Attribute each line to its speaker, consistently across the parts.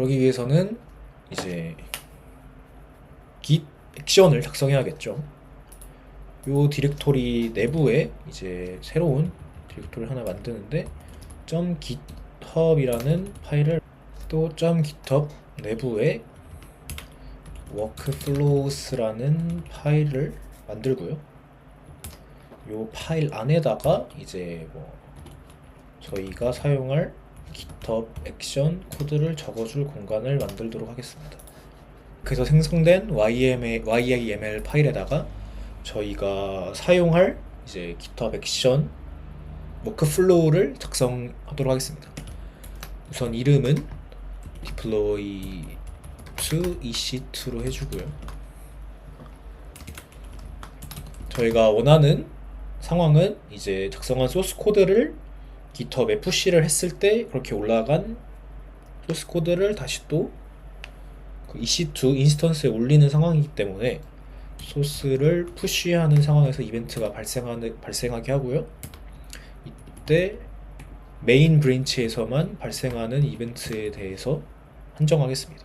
Speaker 1: 그러기 위해서는 이제 git 액션을 작성해야겠죠. 요 디렉토리 내부에 이제 새로운 디렉토리 하나 만드는데 .github이라는 파일을 또 .github 내부에 workflows라는 파일을 만들고요. 요 파일 안에다가 이제 뭐 저희가 사용할 GitHub 액션 코드를 적어줄 공간을 만들도록 하겠습니다. 그래서 생성된 YAML 파일에다가 저희가 사용할 이제 GitHub 액션 워크플로우를 작성하도록 하겠습니다. 우선 이름은 deploy to ec2로 해주고요. 저희가 원하는 상황은 이제 작성한 소스 코드를 GitHub에 푸시를 했을 때 그렇게 올라간 소스 코드를 다시 또 그 EC2 인스턴스에 올리는 상황이기 때문에 소스를 푸시하는 상황에서 이벤트가 발생하는 발생하게 하고요. 이때 메인 브랜치에서만 발생하는 이벤트에 대해서 한정하겠습니다.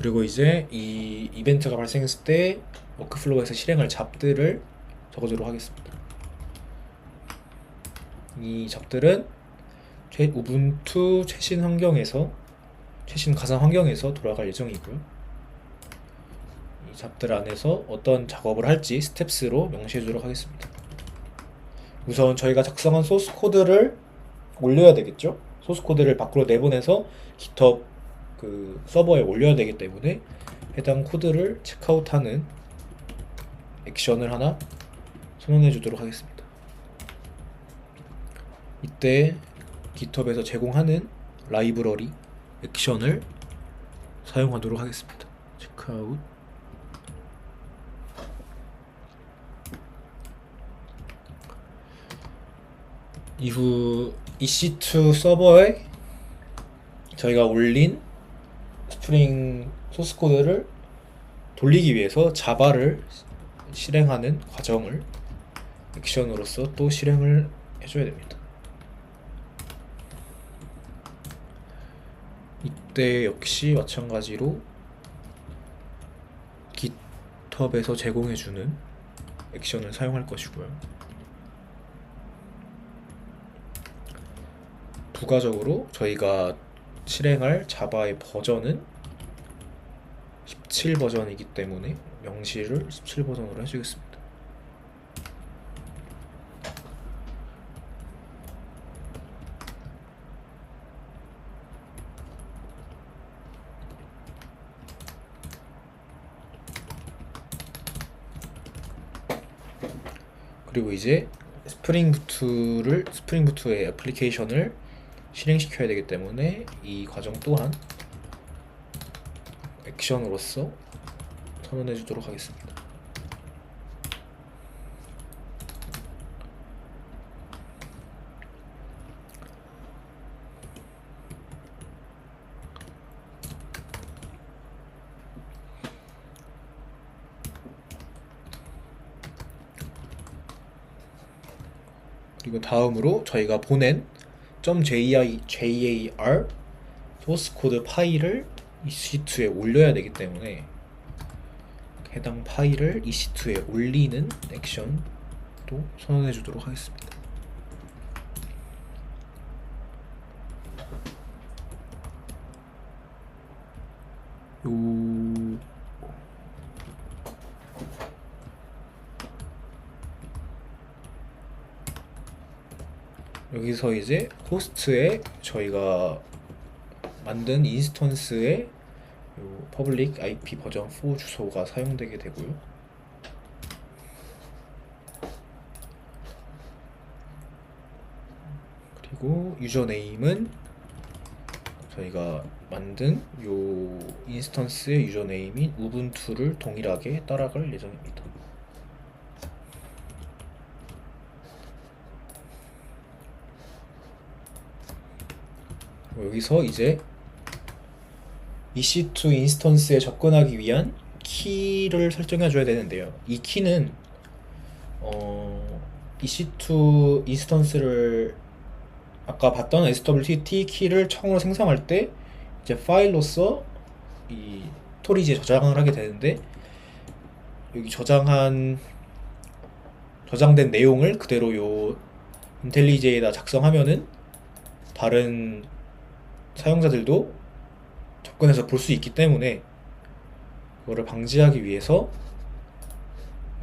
Speaker 1: 그리고 이제 이 이벤트가 발생했을 때 워크플로우에서 실행할 잡들을 적어주도록 하겠습니다. 이 잡들은 최, 우분투 최신 환경에서 최신 가상 환경에서 돌아갈 예정이고요. 이 잡들 안에서 어떤 작업을 할지 스텝스로 명시해 주도록 하겠습니다. 우선 저희가 작성한 소스 코드를 올려야 되겠죠? 소스 코드를 밖으로 내보내서 GitHub 그 서버에 올려야 되기 때문에 해당 코드를 체크아웃하는 액션을 하나 선언해 주도록 하겠습니다. 이때 GitHub에서 제공하는 라이브러리 액션을 사용하도록 하겠습니다. 체크아웃 이후 EC2 서버에 저희가 올린 스프링 소스 코드를 돌리기 위해서 자바를 실행하는 과정을 액션으로서 또 실행을 해줘야 됩니다. 이때 역시 마찬가지로 GitHub에서 제공해주는 액션을 사용할 것이고요. 부가적으로 저희가 실행할 자바의 버전은 17 버전이기 때문에 명시를 17 버전으로 해주겠습니다. 그리고 이제 스프링 부트를 스프링 부트의 애플리케이션을 실행시켜야 되기 때문에 이 과정 또한 액션으로서 선언해 주도록 하겠습니다. 그리고 다음으로 저희가 보낸 .jar 소스 코드 파일을 EC2에 올려야 되기 때문에 해당 파일을 EC2에 올리는 액션도 선언해 주도록 하겠습니다. 요 여기서 이제 호스트에 저희가 만든 인스턴스의 요 퍼블릭 IP 버전 4 주소가 사용되게 되고요. 그리고 유저네임은 저희가 만든 요 인스턴스의 유저네임인 우분투를 동일하게 따라갈 예정입니다. 여기서 이제 EC2 인스턴스에 접근하기 위한 키를 설정해 줘야 되는데요. 이 키는 어, EC2 인스턴스를 아까 봤던 SWT 키를 처음으로 생성할 때 이제 파일로서 이 스토리지에 저장을 하게 되는데 여기 저장한 저장된 내용을 그대로 요 인텔리제에다 작성하면은 다른 사용자들도 접근해서 볼 수 있기 때문에 그거를 방지하기 위해서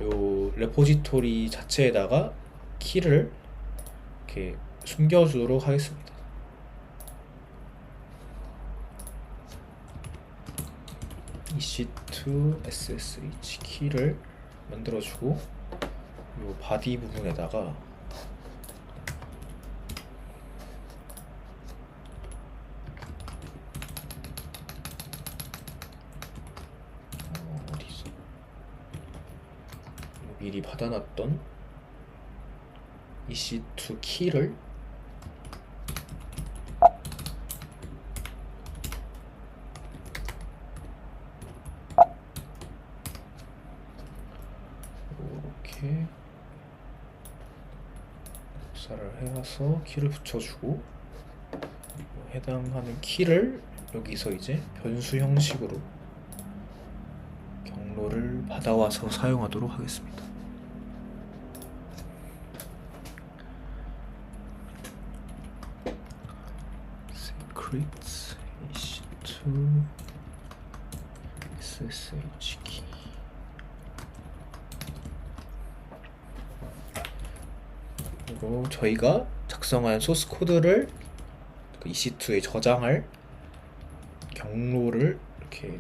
Speaker 1: 요 레포지토리 자체에다가 키를 이렇게 숨겨주도록 하겠습니다. EC2 SSH 키를 만들어주고 요 바디 부분에다가 어, 어디 있어? 미리 받아놨던 EC2 키를 이렇게 복사를 해와서 키를 붙여주고 해당하는 키를 여기서 이제 변수 형식으로 경로를 받아와서 사용하도록 하겠습니다. Secrets ec2 ssh key. 그리고 저희가 작성한 소스 코드를 그 EC2에 저장할 경로를 이렇게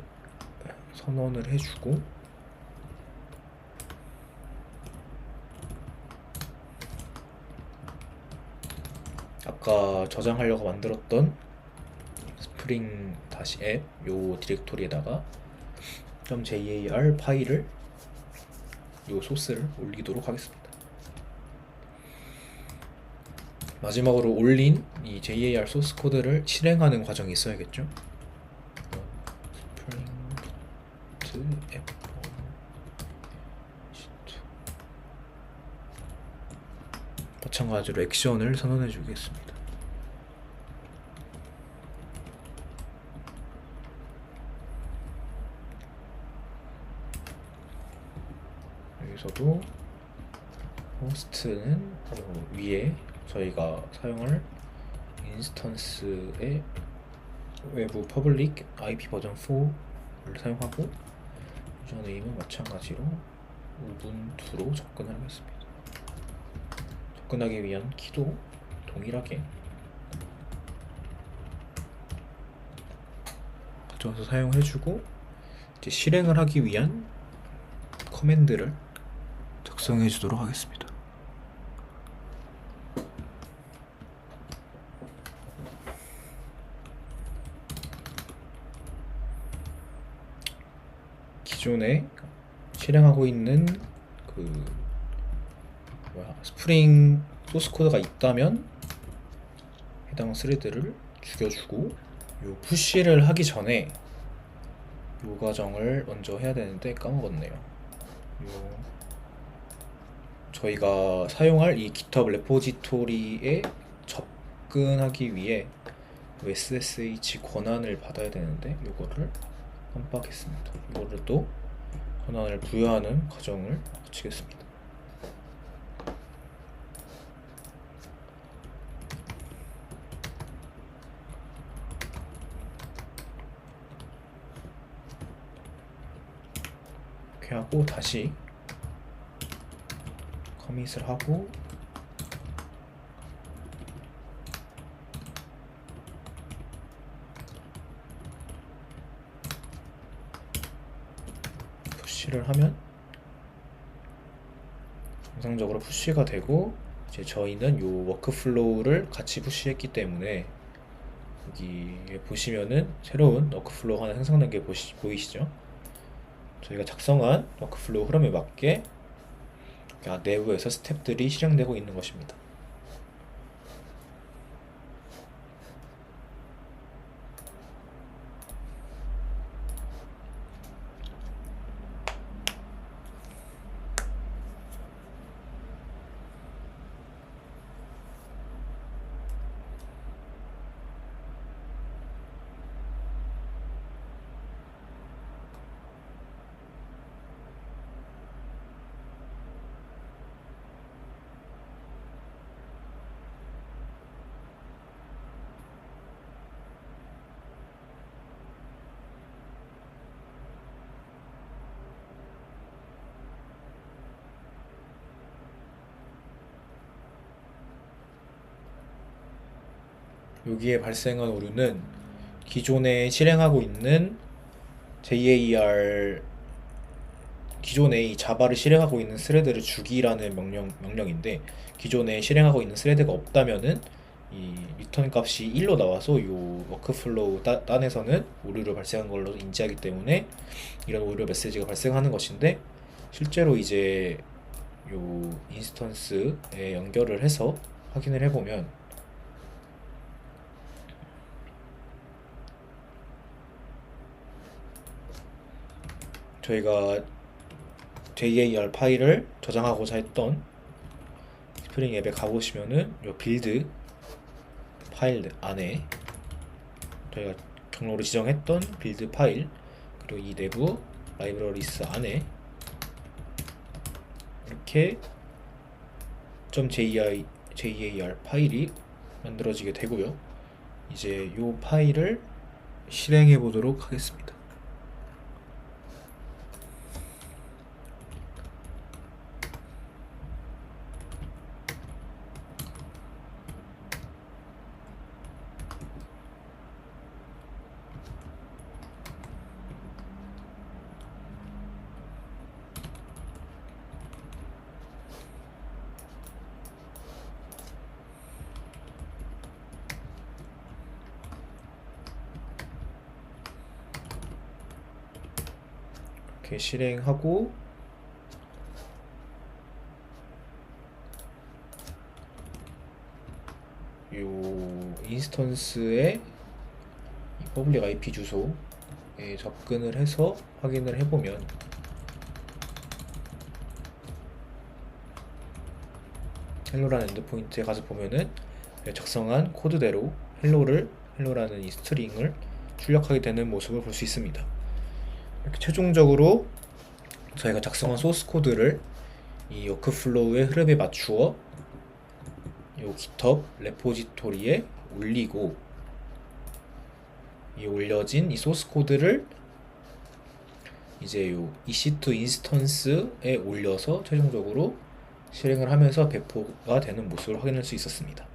Speaker 1: 선언을 해주고 아까 저장하려고 만들었던 스프링 다시 앱 요 디렉토리에다가 .jar 파일을 요 소스를 올리도록 하겠습니다. 마지막으로 올린 이 JAR 소스 코드를 실행하는 과정이 있어야겠죠. 마찬가지로 액션을 선언해 주겠습니다. 여기서도 호스트는 요 위에 저희가 사용할 인스턴스의 외부 퍼블릭 IP 버전 4를 사용하고 유저 네임은 마찬가지로 우분투로 접근하겠습니다. 접근하기 위한 키도 동일하게 가져와서 사용해주고 이제 실행을 하기 위한 커맨드를 작성해 주도록 하겠습니다. 기존에 실행하고 있는 그 뭐야 스프링 소스 코드가 있다면 해당 스레드를 죽여주고 요 푸시를 하기 전에 요 과정을 먼저 해야 되는데 까먹었네요. 요 저희가 사용할 이 GitHub 레포지토리에 접근하기 위해 SSH 권한을 받아야 되는데 요거를 깜빡했습니다. 이거를 또 권한을 부여하는 과정을 거치겠습니다. 이렇게 하고 다시 커밋을 하고 푸시를 하면 정상적으로 푸시가 되고 이제 저희는 요 워크플로우를 같이 푸시했기 때문에 여기 보시면은 새로운 워크플로우 하나 생성된 게 보이시죠? 저희가 작성한 워크플로우 흐름에 맞게 아, 내부에서 스텝들이 실행되고 있는 것입니다. 여기에 발생한 오류는 기존에 실행하고 있는 JAR 기존에 이 자바를 실행하고 있는 스레드를 주기라는 명령 명령인데 기존에 실행하고 있는 스레드가 없다면은 이 리턴 값이 1로 나와서 이 워크플로우 따, 단에서는 오류를 발생한 걸로 인지하기 때문에 이런 오류 메시지가 발생하는 것인데 실제로 이제 요 인스턴스에 연결을 해서 확인을 해보면 저희가 JAR 파일을 저장하고자 했던 스프링 앱에 가보시면은 요 빌드 파일 안에 저희가 경로로 지정했던 빌드 파일 그리고 이 내부 라이브러리스 안에 이렇게 jar 파일이 만들어지게 되고요. 이제 이 파일을 실행해 보도록 하겠습니다. 이렇게 실행하고 요 인스턴스의 이 퍼블릭 IP 주소에 접근을 해서 확인을 해보면 헬로라는 엔드포인트에 가서 보면은 작성한 코드대로 헬로를 헬로라는 이 스트링을 출력하게 되는 모습을 볼 수 있습니다. 이렇게 최종적으로 저희가 작성한 소스 코드를 이 워크플로우의 흐름에 맞추어 요 GitHub 레포지토리에 올리고 이 올려진 이 소스 코드를 이제 요 EC2 인스턴스에 올려서 최종적으로 실행을 하면서 배포가 되는 모습을 확인할 수 있었습니다.